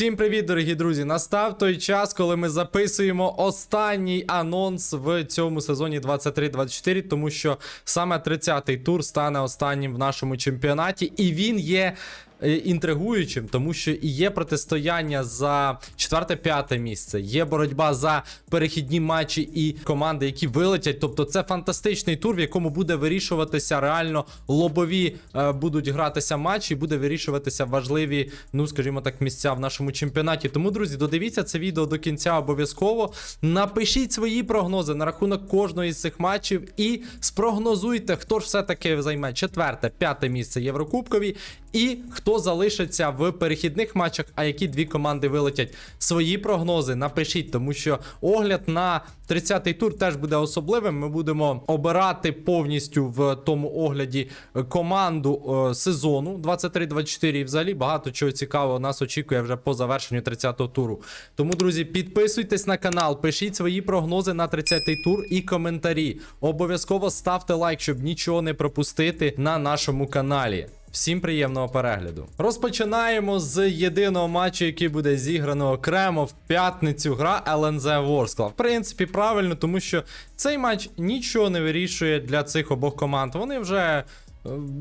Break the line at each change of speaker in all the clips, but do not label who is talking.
Всім привіт, дорогі друзі! Настав той час, коли ми записуємо останній анонс в цьому сезоні 23-24, тому що саме 30-й тур стане останнім в нашому чемпіонаті, і він є інтригуючим, тому що і є протистояння за 4-5 місце, є боротьба за перехідні матчі і команди, які вилетять. Тобто це фантастичний тур, в якому буде вирішуватися реально лобові е, будуть гратися матчі, і буде вирішуватися важливі, ну скажімо так, місця в нашому чемпіонаті. Тому, друзі, додивіться це відео до кінця обов'язково. Напишіть свої прогнози на рахунок кожної з цих матчів і спрогнозуйте, хто ж все-таки займе четверте, п'яте місце Єврокубкові, і хто залишиться в перехідних матчах, а які дві команди вилетять. Свої прогнози напишіть, тому що огляд на 30-й тур теж буде особливим. Ми будемо обирати повністю в тому огляді команду е, сезону 23-24. І взагалі багато чого цікавого нас очікує вже по завершенню 30-го туру. Тому, друзі, підписуйтесь на канал, пишіть свої прогнози на 30-й тур і коментарі. Обов'язково ставте лайк, щоб нічого не пропустити на нашому каналі. Всім приємного перегляду. Розпочинаємо з єдиного матчу, який буде зіграно окремо в п'ятницю. Гра ЛНЗ Ворскла. В принципі, правильно, тому що цей матч нічого не вирішує для цих обох команд. Вони вже.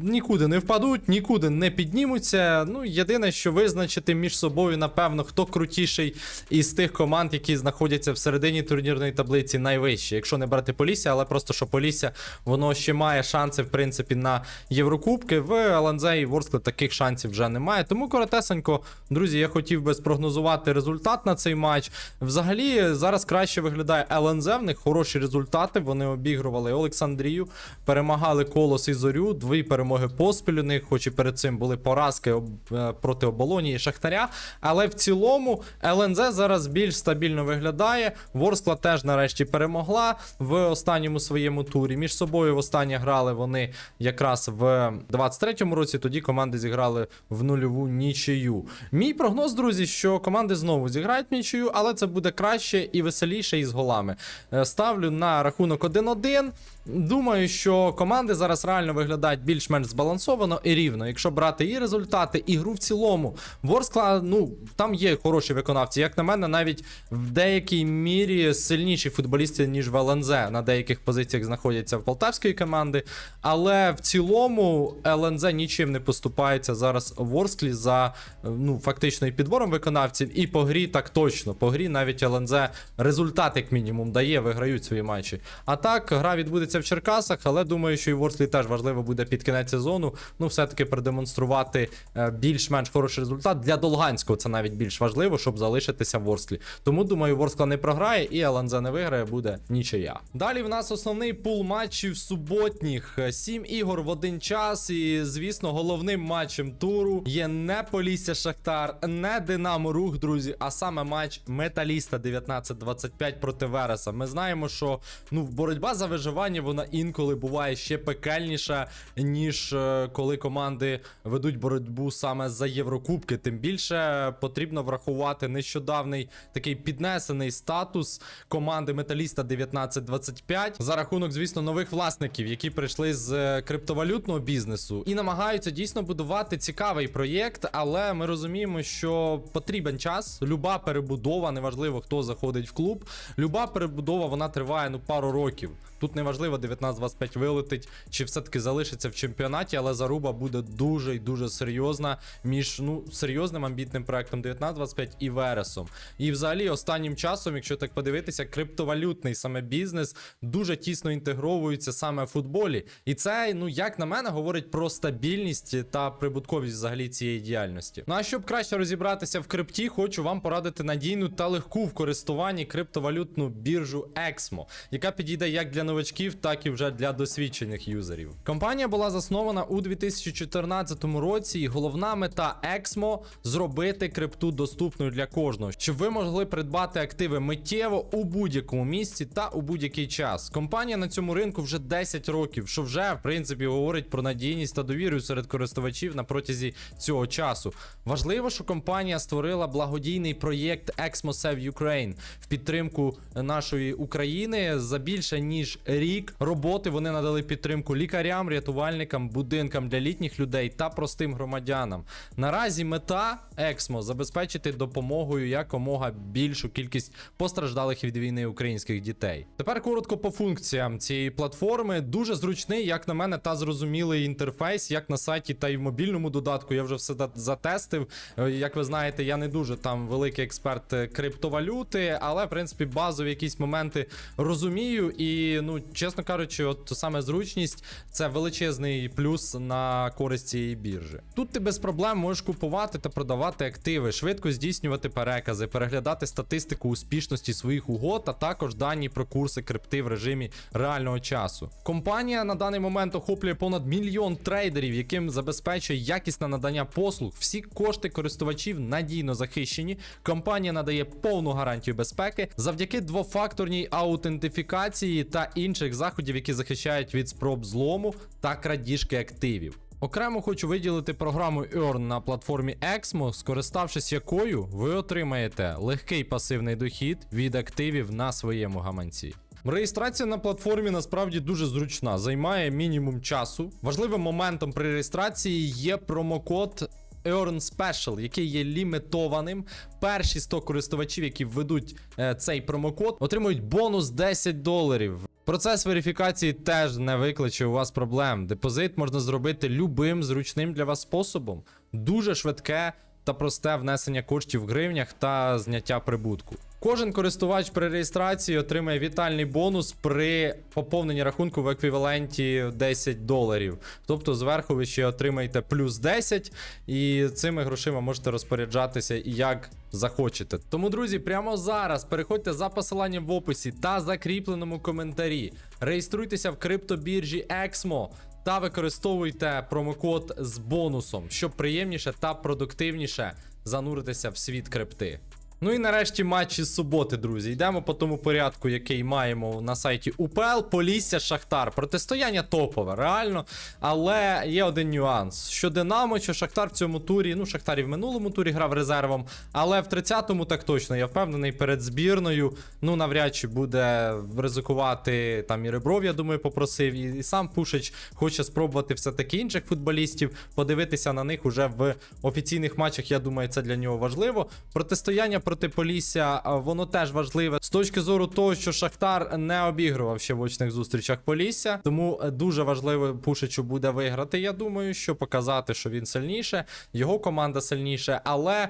Нікуди не впадуть, нікуди не піднімуться. Ну, єдине, що визначити між собою, напевно, хто крутіший із тих команд, які знаходяться всередині турнірної таблиці, найвище. Якщо не брати Полісся, але просто що Полісся, воно ще має шанси, в принципі, на Єврокубки. В ЛНЗ і Ворскли таких шансів вже немає. Тому коротесенько, друзі, я хотів би спрогнозувати результат на цей матч. Взагалі, зараз краще виглядає ЛНЗ. В них хороші результати. Вони обігрували Олександрію, перемагали Колос і Зорю. Дві перемоги поспіль у них, хоч і перед цим були поразки е, проти Оболоні і Шахтаря. Але в цілому ЛНЗ зараз більш стабільно виглядає. Ворскла теж нарешті перемогла в останньому своєму турі. Між собою востаннє грали вони якраз в 23-му році. Тоді команди зіграли в нульову нічию. Мій прогноз, друзі, що команди знову зіграють нічию, але це буде краще і веселіше із голами. Е, Ставлю на рахунок 1-1. Думаю, що команди зараз реально виглядають більш-менш збалансовано і рівно. Якщо брати і результати, і гру в цілому. Ворскла, ну там є хороші виконавці. Як на мене, навіть в деякій мірі сильніші футболісти, ніж в ЛНЗ. На деяких позиціях знаходяться в полтавської команди. Але в цілому ЛНЗ нічим не поступається зараз Ворсклі за ну, фактично і підбором виконавців, і по грі так точно. По грі навіть ЛНЗ результат, як мінімум, дає, виграють свої матчі. А так, гра відбудеться в Черкасах, але думаю, що і Ворслі теж важливо буде під кінець сезону. Ну, все-таки продемонструвати е, більш-менш хороший результат. Для Долганського це навіть більш важливо, щоб залишитися в Ворсклі. Тому думаю, Ворскла не програє і ЛНЗ не виграє, буде нічия. Далі в нас основний пул матчів суботніх. Е, Сім ігор в один час. І, звісно, головним матчем туру є не Полісся Шахтар, не Динамо Рух, друзі, а саме матч Металіста 19-25 проти Вереса. Ми знаємо, що ну боротьба за виживання вона інколи буває ще пекельніша, ніж е, коли команди ведуть боротьбу саме за Єврокубки. Тим більше потрібно врахувати нещодавний такий піднесений статус команди Металіста 19-25 за рахунок, звісно, нових власників, які прийшли з е, криптовалютного бізнесу і намагаються дійсно будувати цікавий проєкт, але ми розуміємо, що потрібен час. Люба перебудова, неважливо хто заходить в клуб. Люба перебудова вона триває ну пару років. Тут неважливо 19-25 вилетить, чи все-таки залишиться в чемпіонаті, але заруба буде дуже і дуже серйозна між ну серйозним амбітним проектом 19-25 і Вересом. І взагалі останнім часом, якщо так подивитися, криптовалютний саме бізнес дуже тісно інтегровується саме в футболі. І це, ну як на мене, говорить про стабільність та прибутковість взагалі цієї діяльності. Ну а щоб краще розібратися в крипті, хочу вам порадити надійну та легку в користуванні криптовалютну біржу Exmo, яка підійде як для новачків, так і вже для досвідчених юзерів. Компанія була заснована у 2014 році, і головна мета Exmo зробити крипту доступною для кожного, щоб ви могли придбати активи миттєво у будь-якому місці та у будь-який час. Компанія на цьому ринку вже 10 років, що вже в принципі говорить про надійність та довіру серед користувачів на протязі цього часу. Важливо, що компанія створила благодійний проєкт Exmo Save Ukraine в підтримку нашої України за більше ніж рік роботи. Вони надали підтримку лікарям, рятувальникам будинкам для літніх людей та простим громадянам. Наразі мета Ексмо забезпечити допомогою якомога більшу кількість постраждалих від війни українських дітей. Тепер коротко по функціям цієї платформи. Дуже зручний, як на мене, та зрозумілий інтерфейс, як на сайті, та й в мобільному додатку. Я вже все затестив. Е, Як ви знаєте, я не дуже там великий експерт е, криптовалюти, але в принципі базові якісь моменти розумію. І ну, чесно кажучи, от саме зручність це величезний плюс на користь цієї біржі. Тут ти без проблем можеш купувати та продавати активи, швидко здійснювати перекази, переглядати статистику успішності своїх угод, а також дані про курси крипти в режимі реального часу. Компанія на даний момент охоплює понад мільйон трейдерів, яким забезпечує якісне надання послуг. Всі кошти користувачів надійно захищені. Компанія надає повну гарантію безпеки завдяки двофакторній аутентифікації та інших заходів, які захищають від спроб злому та крадіжки активів. Окремо хочу виділити програму Earn на платформі Exmo, скориставшись якою ви отримаєте легкий пасивний дохід від активів на своєму гаманці. Реєстрація на платформі насправді дуже зручна, займає мінімум часу. Важливим моментом при реєстрації є промокод Earn Special, який є лімітованим. Перші 100 користувачів, які введуть е, цей промокод, отримують бонус 10 доларів. Процес верифікації теж не викличе у вас проблем. Депозит можна зробити любим зручним для вас способом. Дуже швидке та просте внесення коштів в гривнях та зняття прибутку. Кожен користувач при реєстрації отримає вітальний бонус при поповненні рахунку в еквіваленті 10 доларів. Тобто зверху ви ще отримаєте плюс 10, і цими грошима можете розпоряджатися як захочете. Тому, друзі, прямо зараз переходьте за посиланням в описі та закріпленому коментарі. Реєструйтеся в криптобіржі Exmo та використовуйте промокод з бонусом, щоб приємніше та продуктивніше зануритися в світ крипти. Ну і нарешті матчі з суботи, друзі. Йдемо по тому порядку, який маємо на сайті УПЛ. Полісся Шахтар. Протистояння топове, реально. Але є один нюанс: що Динамо, що Шахтар в цьому турі. Ну, Шахтар і в минулому турі грав резервом, але в 30-му так точно, я впевнений, перед збірною. Ну, навряд чи буде ризикувати там і Ребров, я думаю, попросив. І, і сам Пушич хоче спробувати все-таки інших футболістів, подивитися на них уже в офіційних матчах. Я думаю, це для нього важливо. Протистояння проти Полісся, воно теж важливе з точки зору того, що Шахтар не обігрував ще в очних зустрічах Полісся. Тому е, дуже важливо Пушичу буде виграти. Я думаю, що показати, що він сильніше, його команда сильніше, але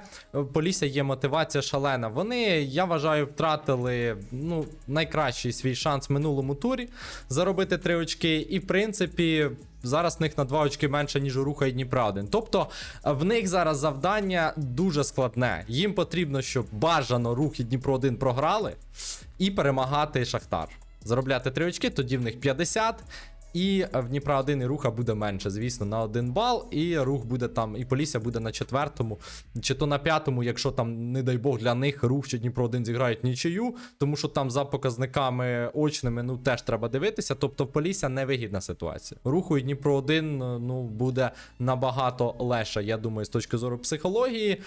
Полісся є мотивація шалена. Вони, я вважаю, втратили ну, найкращий свій шанс в минулому турі заробити три очки. І в принципі. Зараз в них на 2 очки менше, ніж у руха і Дніпра 1. Тобто е, в них зараз завдання дуже складне. Їм потрібно, щоб бажано рух і Дніпро 1 програли і перемагати Шахтар. Заробляти 3 очки, тоді в них 50. І в Дніпра 1 і руха буде менше, звісно, на 1 бал. І рух буде там, і Полісся буде на четвертому, чи то на п'ятому, якщо там, не дай Бог, для них рух чи Дніпро 1 зіграють нічию, тому що там за показниками очними ну теж треба дивитися. Тобто в Полісся невигідна ситуація. Руху і Дніпро 1 ну, буде набагато легше, я думаю, з точки зору психології.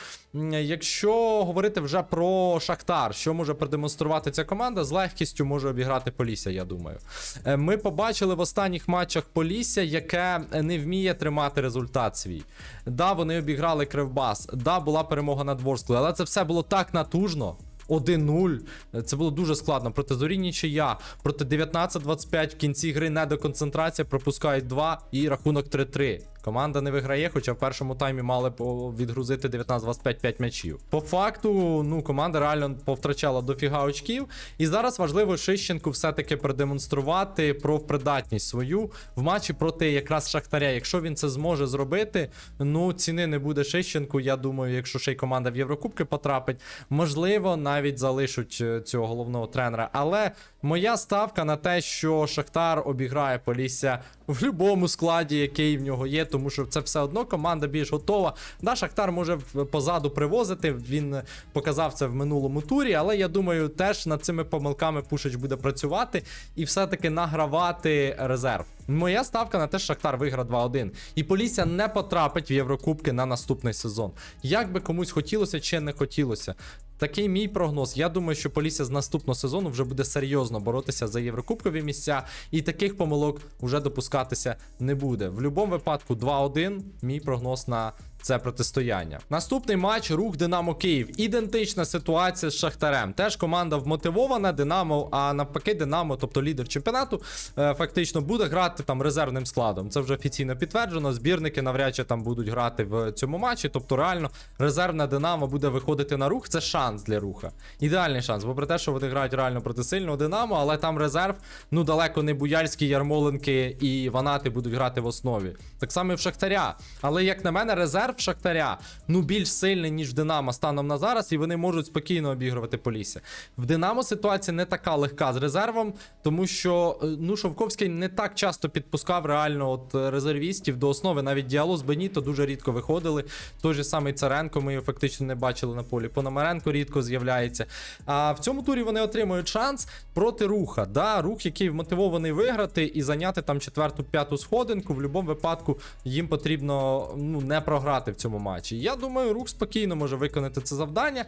Якщо говорити вже про Шахтар, що може продемонструвати ця команда, з легкістю може обіграти Полісся, я думаю. Е, Ми побачили в останніх матчах Полісся, яке не вміє тримати результат свій. Да, вони обіграли Кривбас, да, була перемога над Ворсклою, але це все було так натужно. 1-0. Це було дуже складно. Проти зорі нічия. Проти 19-25 в кінці гри не до концентрації, пропускають 2 і рахунок 3-3. Команда не виграє, хоча в першому таймі мали відгрузити 19-25 5 м'ячів. По факту, ну, команда реально повтрачала дофіга очків. І зараз важливо Шищенку все-таки продемонструвати профпридатність свою в матчі проти якраз Шахтаря. Якщо він це зможе зробити, ну ціни не буде Шищенку. Я думаю, якщо ще й команда в Єврокубки потрапить, можливо, навіть залишать е, цього головного тренера. Але моя ставка на те, що Шахтар обіграє Полісся в будь-якому складі, який в нього є, тому що це все одно команда більш готова. Да, Шахтар може позаду привозити. Він показав це в минулому турі, але я думаю, теж над цими помилками Пушич буде працювати і все-таки награвати резерв. Моя ставка на те, що Шахтар виграє 2-1. І Полісся не потрапить в Єврокубки на наступний сезон. Як би комусь хотілося чи не хотілося. Такий мій прогноз. Я думаю, що Полісся з наступного сезону вже буде серйозно боротися за єврокубкові місця, і таких помилок вже допускатися не буде. В будь-якому випадку 2-1 мій прогноз на це протистояння. Наступний матч рух Динамо Київ. Ідентична ситуація з Шахтарем. Теж команда вмотивована, Динамо, а навпаки, Динамо, тобто лідер чемпіонату, е, фактично буде грати там резервним складом. Це вже офіційно підтверджено. Збірники навряд чи там будуть грати в цьому матчі. Тобто, реально, резервна Динамо буде виходити на рух. Це шанс для руха. Ідеальний шанс. Бо про те, що вони грають реально проти сильного Динамо, але там резерв, ну далеко не Буяльський, Ярмоленки і Ванати будуть грати в основі. Так само і в Шахтаря. Але як на мене, резерв Шахтаря ну більш сильний, ніж в Динамо станом на зараз, і вони можуть спокійно обігрувати Полісся. В Динамо ситуація не така легка з резервом, тому що е, ну Шовковський не так часто підпускав реально от е, резервістів до основи. Навіть діалог з Беніто дуже рідко виходили. Той же самий Царенко, ми його фактично не бачили на полі. Пономаренко рідко з'являється. А в цьому турі вони отримують шанс проти руха. Да, рух, який вмотивований виграти і зайняти там четверту-п'яту сходинку. В будь-якому випадку їм потрібно ну не програти в цьому матчі. Я думаю, рух спокійно може виконати це завдання.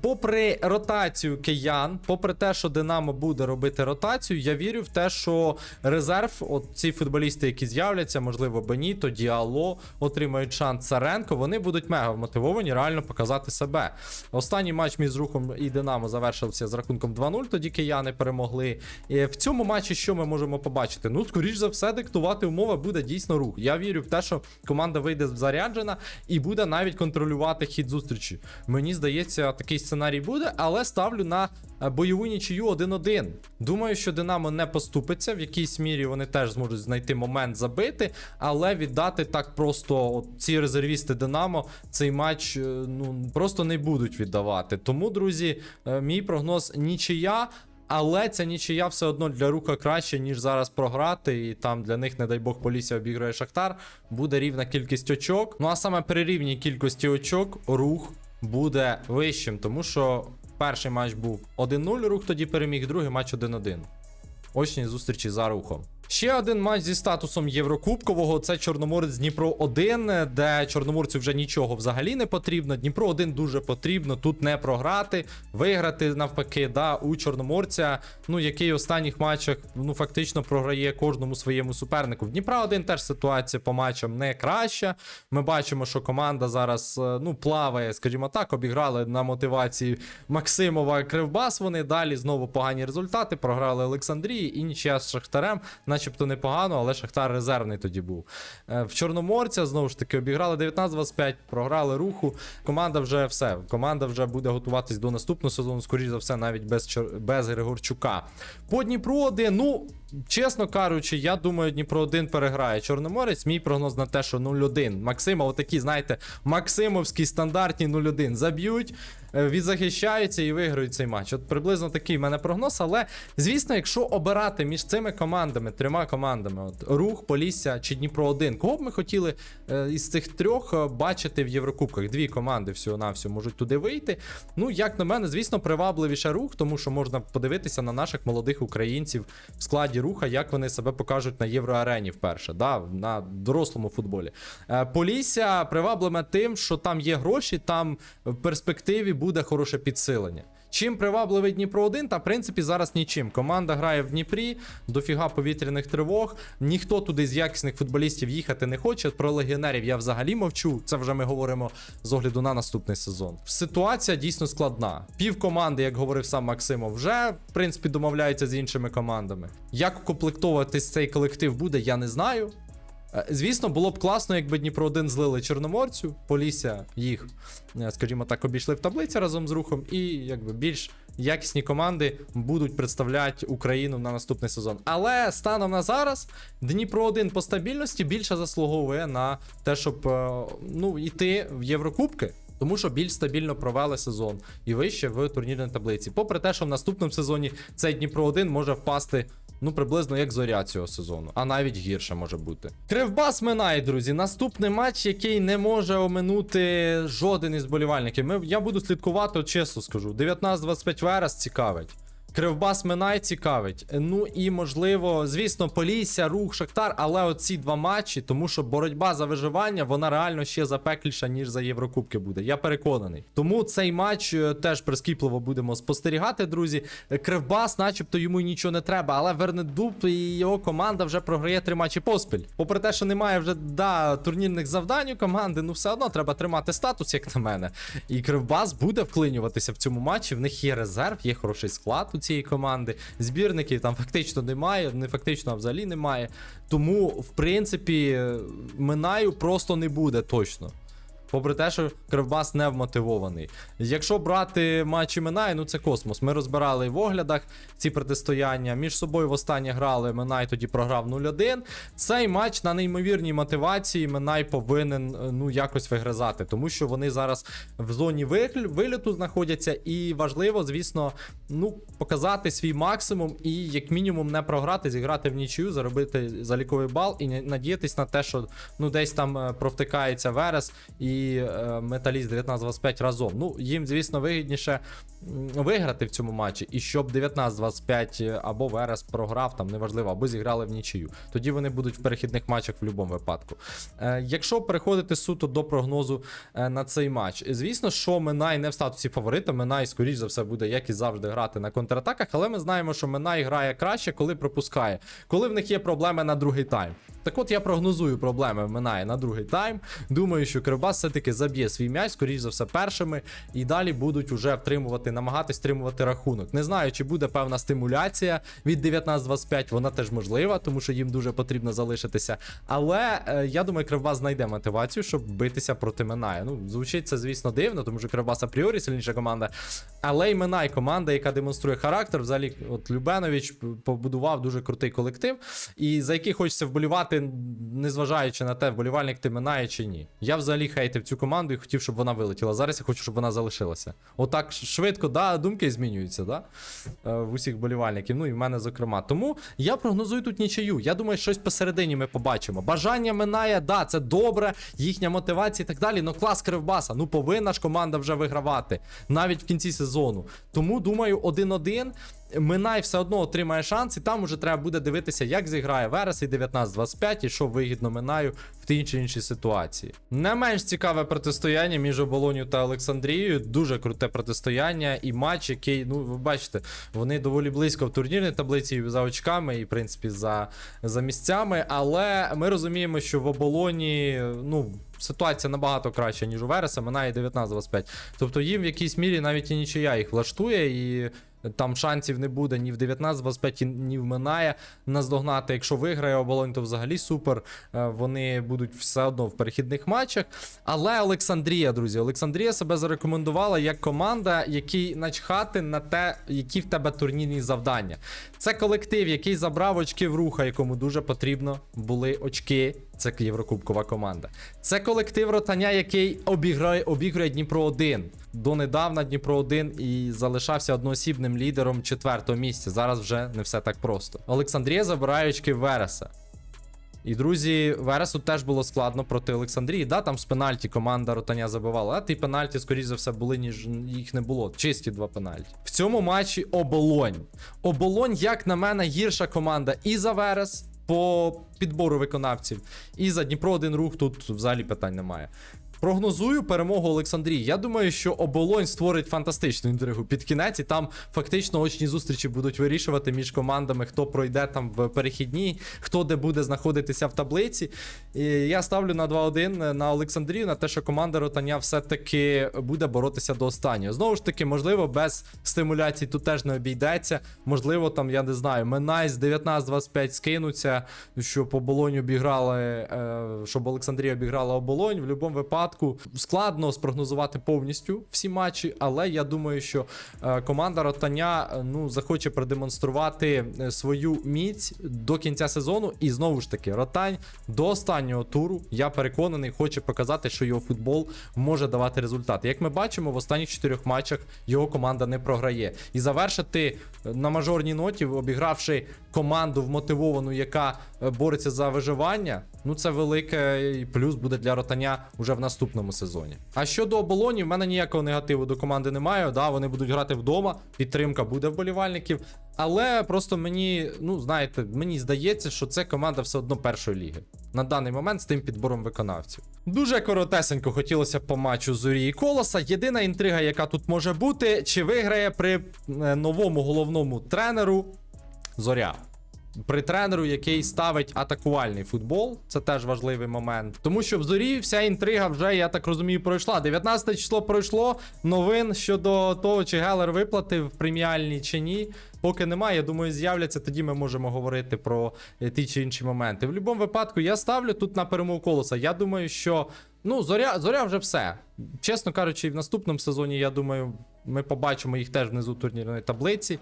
Попри ротацію киян, попри те, що Динамо буде робити ротацію, я вірю в те, що резерв, от ці футболісти, які з'являться, можливо, Беніто, Діало, отримають шанс Царенко, вони будуть мега вмотивовані реально показати себе. Останній матч між рухом і Динамо завершився з рахунком 2-0, тоді кияни перемогли. І в цьому матчі що ми можемо побачити? Ну, скоріш за все, диктувати умови буде дійсно рух. Я вірю в те, що команда вийде заряджена і буде навіть контролювати хід зустрічі. Мені здається, такий сценарій буде, але ставлю на е, бойову нічию 1-1. Думаю, що Динамо не поступиться. В якійсь мірі вони теж зможуть знайти момент забити, але віддати так просто от ці резервісти Динамо цей матч е, ну просто не будуть віддавати. Тому, друзі, е, мій прогноз нічия. Але ця нічия все одно для руха краще, ніж зараз програти. І там для них, не дай Бог, Полісся обіграє Шахтар. Буде рівна кількість очок. Ну а саме при рівній кількості очок рух буде вищим, тому що перший матч був 1-0, рух тоді переміг, другий матч 1-1. Очні зустрічі за рухом. Ще один матч зі статусом Єврокубкового це Чорноморець Дніпро 1, де Чорноморцю вже нічого взагалі не потрібно. Дніпро 1 дуже потрібно тут не програти, виграти навпаки, да, у Чорноморця, ну який в останніх матчах ну фактично програє кожному своєму супернику. В Дніпра 1 теж ситуація по матчам не краща. Ми бачимо, що команда зараз е, ну плаває, скажімо так, обіграли на мотивації Максимова Кривбас. Вони далі знову погані результати. Програли Олександрії і нічия з Шахтарем, начебто непогано, але Шахтар резервний тоді був. Е, В Чорноморця знову ж таки обіграли 19-25, програли руху. Команда вже все. Команда вже буде готуватись до наступного сезону, скоріш за все, навіть без без Григорчука. По Дніпру 1, ну. Чесно кажучи, я думаю, Дніпро 1 переграє Чорноморець. Мій прогноз на те, що 0-1. Максима, отакі, знаєте, Максимовські стандартні 0-1 заб'ють, е, відзахищаються і виграють цей матч. От приблизно такий в мене прогноз. Але звісно, якщо обирати між цими командами, трьома командами, от Рух, Полісся чи Дніпро 1, кого б ми хотіли е, із цих трьох е, бачити в Єврокубках? Дві команди всього-навсього можуть туди вийти. Ну, як на мене, звісно, привабливіше рух, тому що можна подивитися на наших молодих українців в складі руха, як вони себе покажуть на євроарені вперше, да, на дорослому футболі. Е, Полісся привабливе тим, що там є гроші, там в перспективі буде хороше підсилення. Чим привабливий Дніпро 1, та в принципі зараз нічим. Команда грає в Дніпрі, дофіга повітряних тривог. Ніхто туди з якісних футболістів їхати не хоче. Про легіонерів я взагалі мовчу. Це вже ми говоримо з огляду на наступний сезон. Ситуація дійсно складна. Пів команди, як говорив сам Максимов, вже в принципі домовляються з іншими командами. Як укомплектовуватись цей колектив буде, я не знаю. Е, Звісно, було б класно, якби Дніпро 1 злили Чорноморцю, Полісся їх, е, скажімо так, обійшли в таблиці разом з рухом, і якби більш якісні команди будуть представляти Україну на наступний сезон. Але станом на зараз Дніпро 1 по стабільності більше заслуговує на те, щоб е, ну, йти в Єврокубки. Тому що більш стабільно провели сезон і вище в турнірній таблиці. Попри те, що в наступному сезоні цей Дніпро 1 може впасти ну приблизно як зоря цього сезону, а навіть гірше може бути. Кривбас минає, друзі. Наступний матч, який не може оминути жоден із болівальників. Ми, я буду слідкувати, чесно скажу. 19-25 верес цікавить. Кривбас Минай цікавить. Ну і можливо, звісно, Полісся, Рух, Шахтар, але оці два матчі, тому що боротьба за виживання, вона реально ще запекліша, ніж за Єврокубки буде. Я переконаний. Тому цей матч е, теж прискіпливо будемо спостерігати, друзі. Е, Кривбас, начебто, йому нічого не треба, але Вернедуб і його команда вже програє три матчі поспіль. Попри те, що немає вже да, турнірних завдань у команди, ну все одно треба тримати статус, як на мене. І Кривбас буде вклинюватися в цьому матчі. В них є резерв, є хороший склад у цієї команди. Збірників там фактично немає, не фактично, а взагалі немає. Тому, в принципі, Минаю просто не буде точно. Попри те, що Кривбас не вмотивований. Якщо брати матчі Минай, ну це космос. Ми розбирали в оглядах ці протистояння. Між собою востаннє грали. Минай тоді програв 0-1. Цей матч на неймовірній мотивації Минай повинен е, ну якось вигризати, тому що вони зараз в зоні виліту знаходяться, і важливо, звісно, ну показати свій максимум і як мінімум не програти, зіграти в нічию, заробити заліковий бал і надіятись на те, що ну десь там е, провтикається Верес і е, Металіст 19-25 разом. Ну їм, звісно, вигідніше виграти в цьому матчі, і щоб 19-25 або Верес програв, там неважливо, або зіграли в нічию. Тоді вони будуть в перехідних матчах в будь-якому випадку. Е, якщо переходити суто до прогнозу е, на цей матч, звісно, що Минай не в статусі фаворита. Минай, скоріш за все, буде, як і завжди, грати на контратаках, але ми знаємо, що Минай грає краще, коли пропускає, коли в них є проблеми на другий тайм. Так от я прогнозую проблеми в Минає на другий тайм. Думаю, що Кривбас все-таки заб'є свій м'яч, скоріш за все, першими, і далі будуть уже втримувати, намагатись втримувати рахунок. Не знаю, чи буде певна стимуляція від 19-25, вона теж можлива, тому що їм дуже потрібно залишитися. Але е, я думаю, Кривбас знайде мотивацію, щоб битися проти Минає. Ну, звучить це, звісно, дивно, тому що Кривбас апріорі сильніша команда. Але й Минай команда, яка демонструє характер. Взагалі, от Любенович побудував дуже крутий колектив, і за який хочеться вболівати, незважаючи на те, вболівальник ти Минає чи ні. Я взагалі хейтив цю команду і хотів, щоб вона вилетіла. Зараз я хочу, щоб вона залишилася. Отак швидко, да, думки змінюються, да? е, в усіх болівальників, ну і в мене, зокрема. Тому я прогнозую тут нічию. Я думаю, щось посередині ми побачимо. Бажання минає, да, це добре, їхня мотивація і так далі. Ну клас Кривбаса. Ну повинна ж команда вже вигравати навіть в кінці сезону. Тому думаю, 1-1. Минай все одно отримає шанс, і там уже треба буде дивитися, як зіграє Верес і 19-25, і що вигідно Минаю в тій чи іншій ситуації. Не менш цікаве протистояння між Оболоню та Олександрією. Дуже круте протистояння і матч, який, ну ви бачите, вони доволі близько в турнірній таблиці за очками і, в принципі, за, за місцями. Але ми розуміємо, що в оболоні, ну. Ситуація набагато краща, ніж у Вереса, минає 19-25. Тобто їм в якійсь мірі навіть і нічия їх влаштує, і там шансів не буде ні в 19-25, ні в Минає наздогнати. Якщо виграє оболонь, то взагалі супер. Е, Вони будуть все одно в перехідних матчах. Але Олександрія, друзі, Олександрія себе зарекомендувала як команда, який начхати на те, які в тебе турнірні завдання. Це колектив, який забрав очки в руха, якому дуже потрібно були очки. Це Єврокубкова команда. Це колектив ротаня, який обіграє, обігрує Дніпро 1. Донедавна Дніпро 1 і залишався одноосібним лідером четвертого місця. Зараз вже не все так просто. Олександрія забирає Вереса. І друзі, Вересу теж було складно проти Олександрії. Да, там з пенальті команда ротаня забивала, а ті пенальті, скоріш за все, були, ніж їх не було. Чисті два пенальті. В цьому матчі оболонь. Оболонь, як на мене, гірша команда і за Верес по підбору виконавців, і за Дніпро один рух тут взагалі питань немає. Прогнозую перемогу Олександрії. Я думаю, що оболонь створить фантастичну інтригу під кінець, і там фактично очні зустрічі будуть вирішувати між командами, хто пройде там в перехідній, хто де буде знаходитися в таблиці. І я ставлю на 2-1 на Олександрію, на те, що команда Ротаня все-таки буде боротися до останнього. Знову ж таки, можливо, без стимуляцій тут теж не обійдеться. Можливо, там, я не знаю, Минай з 19-25 скинуться, щоб оболонь обіграли, е, щоб Олександрія обіграла оболонь. В будь-якому випадку складно спрогнозувати повністю всі матчі, але я думаю, що е, команда Ротаня е, ну, захоче продемонструвати е, свою міць до кінця сезону. І знову ж таки, Ротань до останнього туру, я переконаний, хоче показати, що його футбол може давати результати. Як ми бачимо, в останніх чотирьох матчах його команда не програє. І завершити на мажорній ноті, обігравши команду вмотивовану, яка бореться за виживання. Ну це великий плюс буде для Ротаня уже в наступному наступному сезоні. А щодо оболоні, в мене ніякого негативу до команди немає. Да, вони будуть грати вдома, підтримка буде вболівальників. Але просто мені, ну знаєте, мені здається, що це команда все одно першої ліги на даний момент з тим підбором виконавців. Дуже коротесенько хотілося по матчу Зорі і Колоса. Єдина інтрига, яка тут може бути, чи виграє при е, новому головному тренеру Зоря. При тренеру, який ставить атакувальний футбол, це теж важливий момент. Тому що в зорі вся інтрига вже, я так розумію, пройшла. 19 число пройшло. Новин щодо того, чи Гелер виплатив преміальні чи ні. Поки немає, я думаю, з'являться, тоді ми можемо говорити про е, ті чи інші моменти. В будь-якому випадку я ставлю тут на перемогу колоса. Я думаю, що ну, зоря, зоря вже все. Чесно кажучи, і в наступному сезоні, я думаю, ми побачимо їх теж внизу турнірної таблиці.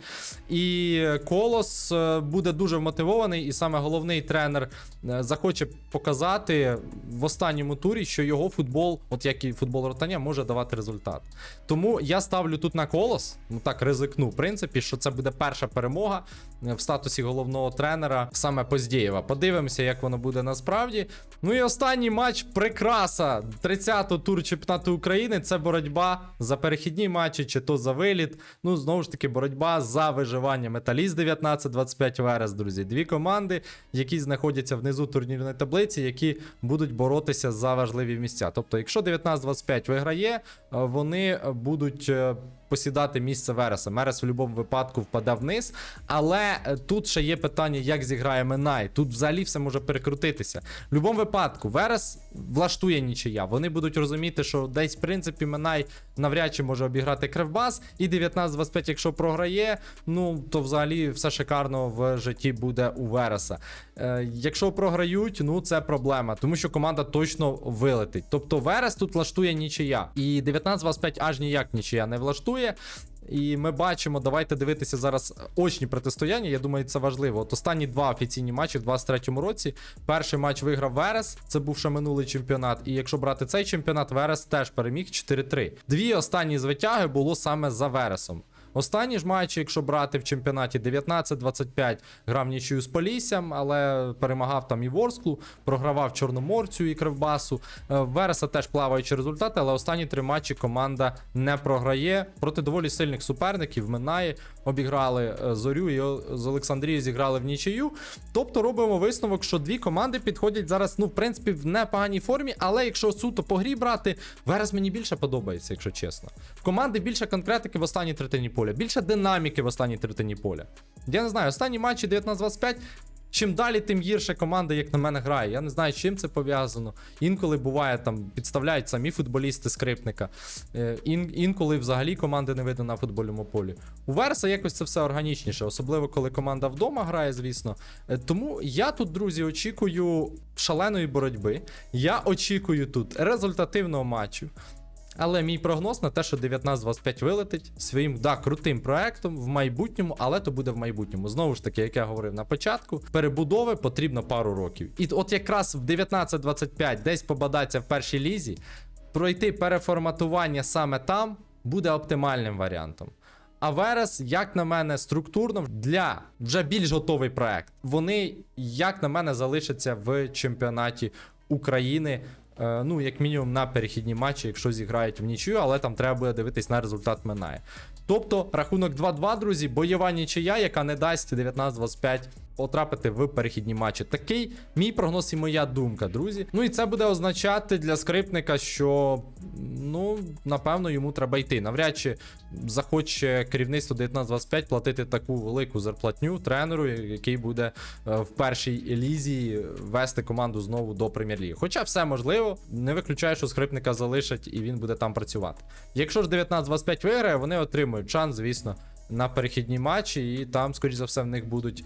І Колос е, буде дуже вмотивований, і саме головний тренер е, захоче показати в останньому турі, що його футбол, от як і футбол ротання, може давати результат. Тому я ставлю тут на колос, ну так ризикну, в принципі, що це буде перша перемога е, в статусі головного тренера саме Поздєєва. Подивимося, як воно буде насправді. Ну і останній матч прикраса 30-го тур чемпіонату України. Це боротьба за перехідні матчі, чи то за виліт. Ну, знову ж таки, боротьба за виживання. Металіст 19-25 Верес, друзі. Дві команди, які знаходяться внизу турнірної таблиці, які будуть боротися за важливі місця. Тобто, якщо 19-25 виграє, е, вони будуть. Посідати місце Вереса. Верес в будь-якому випадку впаде вниз. Але е, тут ще є питання, як зіграє Минай. Тут взагалі все може перекрутитися. В будь-якому випадку, Верес влаштує нічия. Вони будуть розуміти, що десь, в принципі, Минай навряд чи може обіграти Кривбас. І 19-25, якщо програє, ну то взагалі все шикарно в житті буде у Вереса. Е, якщо програють, ну це проблема, тому що команда точно вилетить. Тобто Верес тут влаштує нічия. І 19-25 аж ніяк нічия не влаштує. І ми бачимо, давайте дивитися зараз очні протистояння. Я думаю, це важливо. От останні два офіційні матчі в 23-му році. Перший матч виграв Верес, це був ще минулий чемпіонат. І якщо брати цей чемпіонат, Верес теж переміг 4-3. Дві останні звитяги було саме за Вересом. Останні ж матчі, якщо брати в чемпіонаті 19-25, грав нічию з Поліссям, але перемагав там і Ворсклу, програвав Чорноморцю і Кривбасу. Е, Вереса теж плаваючі результати, але останні три матчі команда не програє. Проти доволі сильних суперників минає, обіграли е, Зорю і з Олександрією зіграли в нічию. Тобто робимо висновок, що дві команди підходять зараз, ну, в принципі, в непоганій формі, але якщо суто по грі брати, Верес мені більше подобається, якщо чесно. В команди більше конкретики в останній третині поля, більше динаміки в останній третині поля. Я не знаю, останні матчі 19-25. Чим далі, тим гірше команда, як на мене, грає. Я не знаю, з чим це пов'язано. Інколи буває, там підставляють самі футболісти скрипника. Е, Ін, інколи взагалі команди не видно на футбольному полі. У Верса якось це все органічніше, особливо коли команда вдома грає, звісно. Е, Тому я тут, друзі, очікую шаленої боротьби. Я очікую тут результативного матчу. Але мій прогноз на те, що 19-25 вилетить своїм да, крутим проектом в майбутньому, але то буде в майбутньому. Знову ж таки, як я говорив на початку, перебудови потрібно пару років. І от якраз в 19-25 десь побадаться в першій лізі, пройти переформатування саме там буде оптимальним варіантом. А Верес, як на мене, структурно для вже більш готовий проект. Вони, як на мене, залишаться в чемпіонаті України. Е, Ну, як мінімум, на перехідні матчі, якщо зіграють в нічию, але там треба буде дивитись на результат минає. Тобто, рахунок 2-2, друзі, бойова нічия, яка не дасть 19-25 потрапити в перехідні матчі. Такий мій прогноз і моя думка, друзі. Ну і це буде означати для скрипника, що ну, напевно, йому треба йти. Навряд чи захоче керівництво 19-25 платити таку велику зарплатню тренеру, який буде е, в першій лізі вести команду знову до прем'єр-ліги. Хоча все можливо, не виключаю, що скрипника залишать і він буде там працювати. Якщо ж 19-25 виграє, вони отримують шанс, звісно. На перехідні матчі, і там, скоріш за все, в них будуть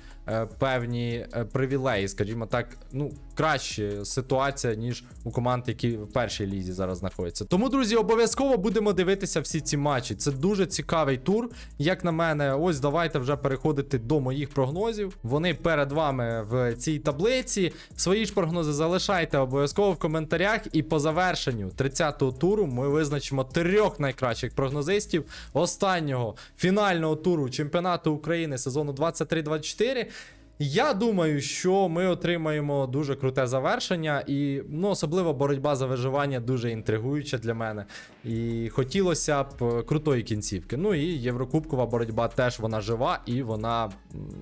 певні е, привілеї, скажімо так, ну, краща ситуація, ніж у команд, які в першій лізі зараз знаходяться. Тому, друзі, обов'язково будемо дивитися всі ці матчі. Це дуже цікавий тур. Як на мене, ось давайте вже переходити до моїх прогнозів. Вони перед вами в цій таблиці. Свої ж прогнози залишайте обов'язково в коментарях. І по завершенню 30-го туру ми визначимо трьох найкращих прогнозистів останнього фінального туру чемпіонату України сезону 23-24. Я думаю, що ми отримаємо дуже круте завершення, і ну, особливо боротьба за виживання дуже інтригуюча для мене. І хотілося б е, крутої кінцівки. Ну і Єврокубкова боротьба теж вона жива і вона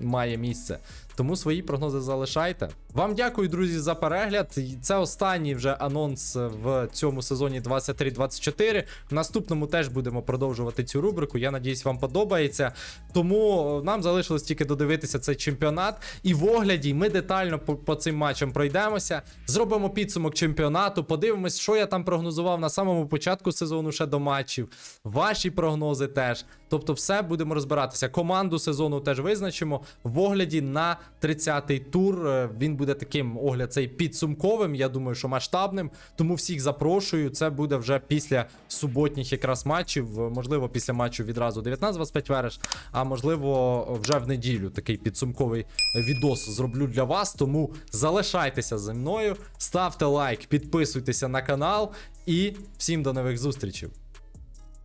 має місце. Тому свої прогнози залишайте. Вам дякую, друзі, за перегляд. Це останній вже анонс в цьому сезоні 23-24. В наступному теж будемо продовжувати цю рубрику. Я надіюсь, вам подобається. Тому нам залишилось тільки додивитися цей чемпіонат. І в огляді ми детально по, по цим матчам пройдемося. Зробимо підсумок чемпіонату. Подивимось, що я там прогнозував на самому початку сезону ще до матчів. Ваші прогнози теж. Тобто, все будемо розбиратися. Команду сезону теж визначимо в огляді на 30-й тур. Е, Він буде таким огляд цей підсумковим. Я думаю, що масштабним. Тому всіх запрошую. Це буде вже після суботніх якраз матчів. е, Можливо, після матчу відразу 19-25 вереш, а можливо, вже в неділю такий підсумковий відос зроблю для вас. Тому залишайтеся зі мною, ставте лайк, підписуйтеся на канал і всім до нових зустрічей.